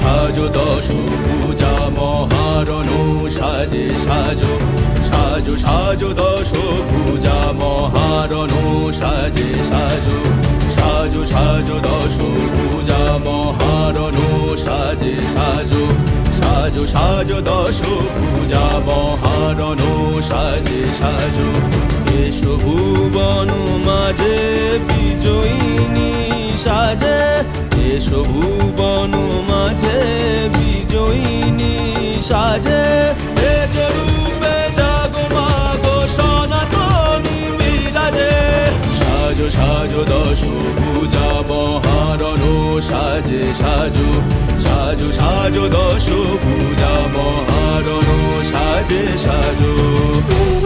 সাজো দশ পূজা মহারণ, সাজে সাজো সাজো সাজো দশ পূজা মহারণ, সাজে সাজো সাজো সাজো দশ পূজা মহারণ, সাজে সাজো সাজো সাজো দশ পূজা মহারণ, সাজে সাজো। এসো ভুবন মাঝে বিজয়িনী সাজে এসো ভুবন মাঝে, বিজয়িনী সাজে। রূপে জাগো মাগো সনাতনী বিরাজে। সাজো সাজো, দশ পূজা মহারণ সাজে, সাজু, সাজো সাজো, দশ পূজা মহারণ সাজে, সাজো।